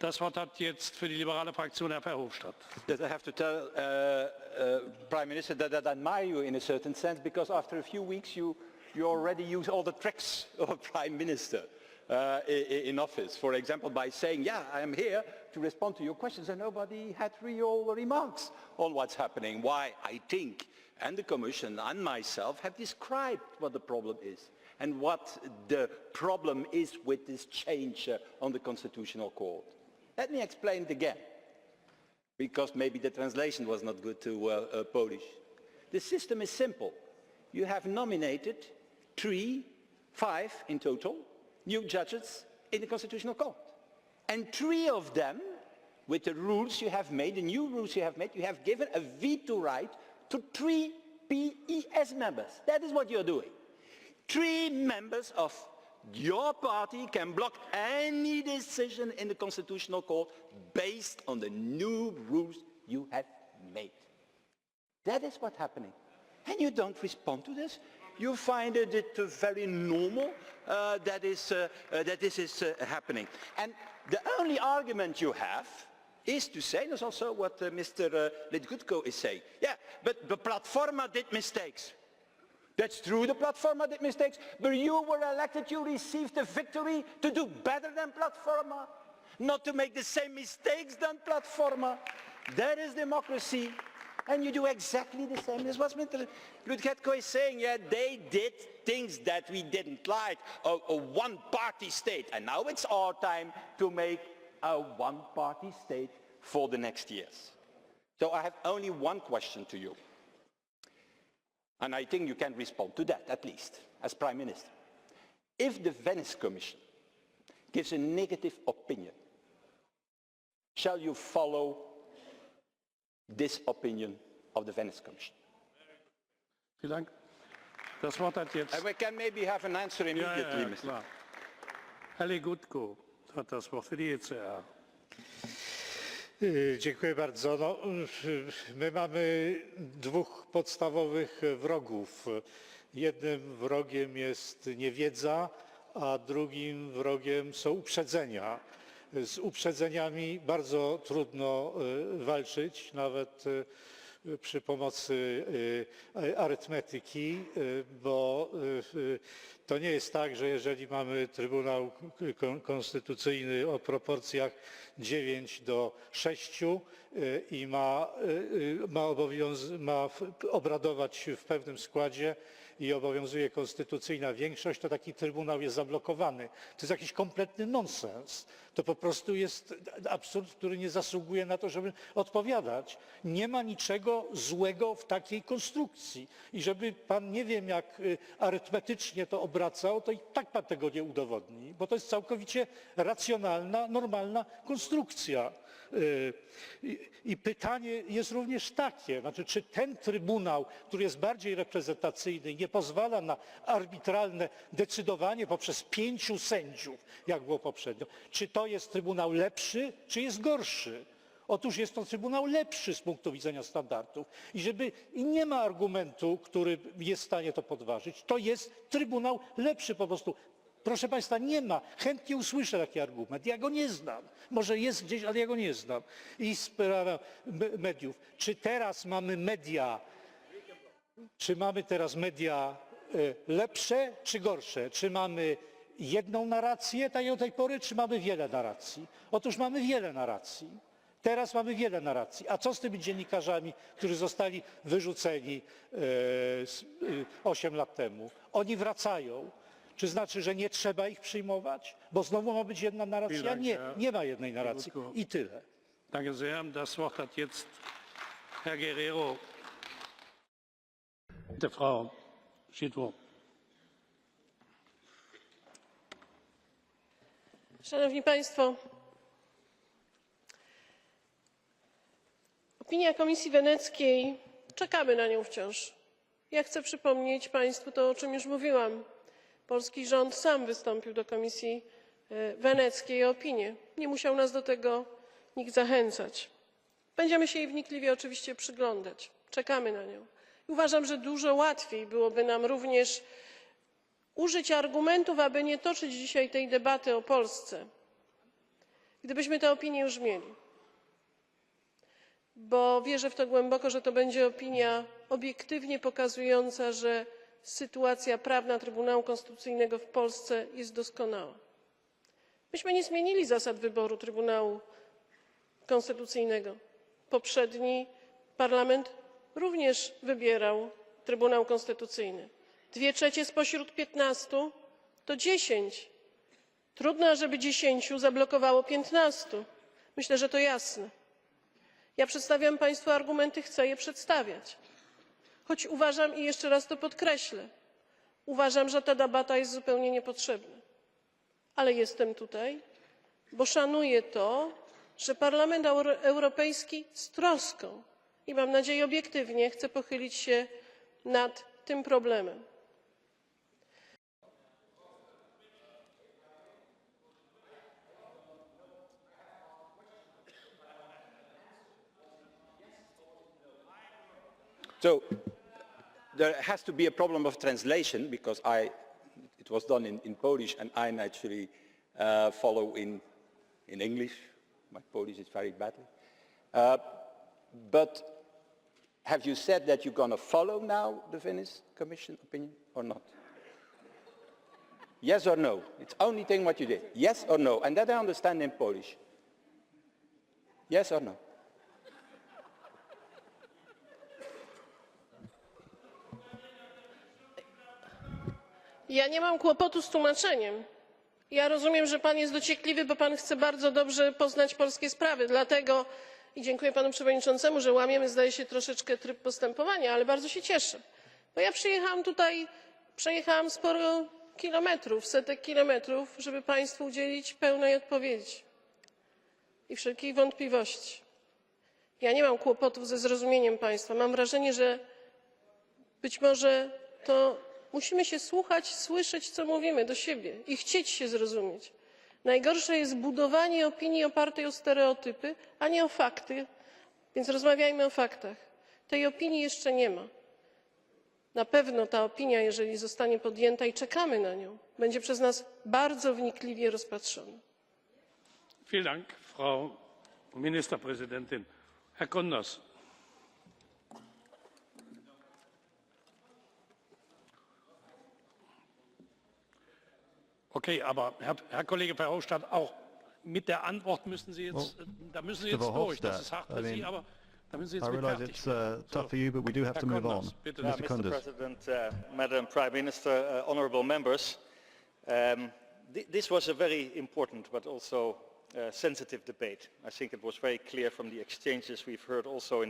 Das Wort hat jetzt für die liberale Fraktion Herr Verhofstadt. that I have to tell uh, uh, Prime Minister that, that I admire you in a certain sense because after a few weeks you, you already use all the tricks of a Prime Minister uh, in, office. For example, by saying, yeah, I am here to respond to your questions and nobody had real remarks on what's happening. Why I think and the Commission and myself have described what the problem is and what the problem is with this change uh, on the Constitutional Court. Let me explain it again because maybe the translation was not good to uh, uh, Polish. The system is simple. You have nominated three, five in total, new judges in the Constitutional Court. And three of them, with the rules you have made, the new rules you have made, you have given a veto right to three PES members. That is what you're doing. Three members of your party can block any decision in the Constitutional Court based on the new rules you have made. That is what's happening. And you don't respond to this. You find it uh, very normal uh, that, is, uh, uh, that this is uh, happening. And the only argument you have is to say, that's also what uh, Mr. Litgutko is saying, yeah, but the Platforma did mistakes. That's true, the Platforma did mistakes, but you were elected, you received the victory to do better than Platforma, not to make the same mistakes than Platforma. That is democracy. And you do exactly the same. This was Mr. Lutgetko is saying, yeah, they did things that we didn't like, a, a one-party state. And now it's our time to make a one-party state for the next years. So I have only one question to you. And I think you can respond to that, at least, as Prime Minister. If the Venice Commission gives a negative opinion, shall you follow this opinion of the Venice Commission? Vielen Dank. Das Wort hat jetzt... And we can maybe have an answer Ja, immediately, ja, Mr. klar. Herr Legutko hat das Wort für die ECR. Y, Dziękuję bardzo. No, y, my mamy dwóch podstawowych wrogów. Jednym wrogiem jest niewiedza, a drugim wrogiem są uprzedzenia. Z uprzedzeniami bardzo trudno y, walczyć, nawet przy pomocy y, arytmetyki, y, bo y, to nie jest tak, że jeżeli mamy Trybunał Kon- Konstytucyjny o proporcjach 9 do 6 y, i ma, ma, ma obradować w pewnym składzie i obowiązuje konstytucyjna większość, to taki trybunał jest zablokowany. To jest jakiś kompletny nonsens. To po prostu jest absurd, który nie zasługuje na to, żeby odpowiadać. Nie ma niczego złego w takiej konstrukcji. I żeby pan nie wiem jak y, arytmetycznie to obracał, to i tak pan tego nie udowodni, bo to jest całkowicie racjonalna, normalna konstrukcja. Y, I, pytanie jest również takie, znaczy czy ten Trybunał, który jest bardziej reprezentacyjny nie pozwala na arbitralne decydowanie poprzez pięciu sędziów, jak było poprzednio, czy to jest Trybunał lepszy, czy jest gorszy? Otóż jest to Trybunał lepszy z punktu widzenia standardów i, żeby, i nie ma argumentu, który jest w stanie to podważyć. To jest Trybunał lepszy po prostu. Proszę Państwa, nie ma. Chętnie usłyszę taki argument. Ja go nie znam. Może jest gdzieś, ale ja go nie znam. I sprawa me- mediów. Czy teraz mamy media, czy mamy teraz media e, lepsze czy gorsze? Czy mamy jedną narrację, tak jak do tej pory, czy mamy wiele narracji? Otóż mamy wiele narracji. Teraz mamy wiele narracji. A co z tymi dziennikarzami, którzy zostali wyrzuceni e, 8 lat temu? Oni wracają. Czy znaczy, że nie trzeba ich przyjmować? Bo znowu ma być jedna narracja? Nie, nie ma jednej narracji. I tyle. Danke sehr. Das Wort hat jetzt Herr Guerrero. Bitte, Frau Schidwo. Szanowni Państwo, opinia Komisji Weneckiej, czekamy na nią wciąż. Ja chcę przypomnieć Państwu to, o czym już mówiłam. Polski rząd sam wystąpił do Komisji e, Weneckiej o opinię. Nie musiał nas do tego nikt zachęcać. Będziemy się jej wnikliwie oczywiście przyglądać. Czekamy na nią. I uważam, że dużo łatwiej byłoby nam również użyć argumentów, aby nie toczyć dzisiaj tej debaty o Polsce, gdybyśmy tę opinię już mieli. Bo wierzę w to głęboko, że to będzie opinia obiektywnie pokazująca, że sytuacja prawna Trybunału Konstytucyjnego w Polsce jest doskonała. Myśmy nie zmienili zasad wyboru Trybunału Konstytucyjnego. Poprzedni parlament również wybierał Trybunał Konstytucyjny. Dwie trzecie spośród piętnastu to dziesięć. Trudno, żeby dziesięciu zablokowało piętnastu. Myślę, że to jasne. Ja przedstawiam Państwu argumenty, chcę je przedstawiać. Choć uważam, i jeszcze raz to podkreślę, uważam, że ta debata jest zupełnie niepotrzebna. Ale jestem tutaj, bo szanuję to, że Parlament Euro- Europejski z troską i mam nadzieję obiektywnie chce pochylić się nad tym problemem. So there has to be a problem of translation because I, it was done in, in Polish and I naturally uh, follow in, in English. My Polish is very badly. Uh, but have you said that you're going to follow now the Venice Commission opinion or not? Yes or no? It's only thing what you did. Yes or no? And that I understand in Polish. Yes or no? Ja nie mam kłopotu z tłumaczeniem. Ja rozumiem, że pan jest dociekliwy, bo pan chce bardzo dobrze poznać polskie sprawy. Dlatego i dziękuję panu przewodniczącemu, że łamiemy, zdaje się, troszeczkę tryb postępowania, ale bardzo się cieszę. Bo ja przyjechałam tutaj, przejechałam sporo kilometrów, setek kilometrów, żeby państwu udzielić pełnej odpowiedzi i wszelkich wątpliwości. Ja nie mam kłopotów ze zrozumieniem państwa. Mam wrażenie, że być może to musimy się słuchać, słyszeć, co mówimy do siebie i chcieć się zrozumieć. Najgorsze jest budowanie opinii opartej o stereotypy, a nie o fakty, więc rozmawiajmy o faktach. Tej opinii jeszcze nie ma. Na pewno ta opinia, jeżeli zostanie podjęta i czekamy na nią, będzie przez nas bardzo wnikliwie rozpatrzona. Frau Ministerpräsidentin. Herr Kunders. Okay, aber Herr, Herr Kollege Verhofstadt, auch mit der Antwort müssen Sie jetzt, da müssen Sie Mr. jetzt durch. Das Verhofstadt, ist hart I für Sie, mean, aber da müssen Sie jetzt mit realise fertig it's uh, tough So, for you, but we do have Herr to move on. Bitte. Mr. Mr. Kunders. President, uh, Madam Prime Minister, uh, honourable members, um, thi- this was a very important but also uh, sensitive debate. I think it was very clear from the exchanges we've heard also in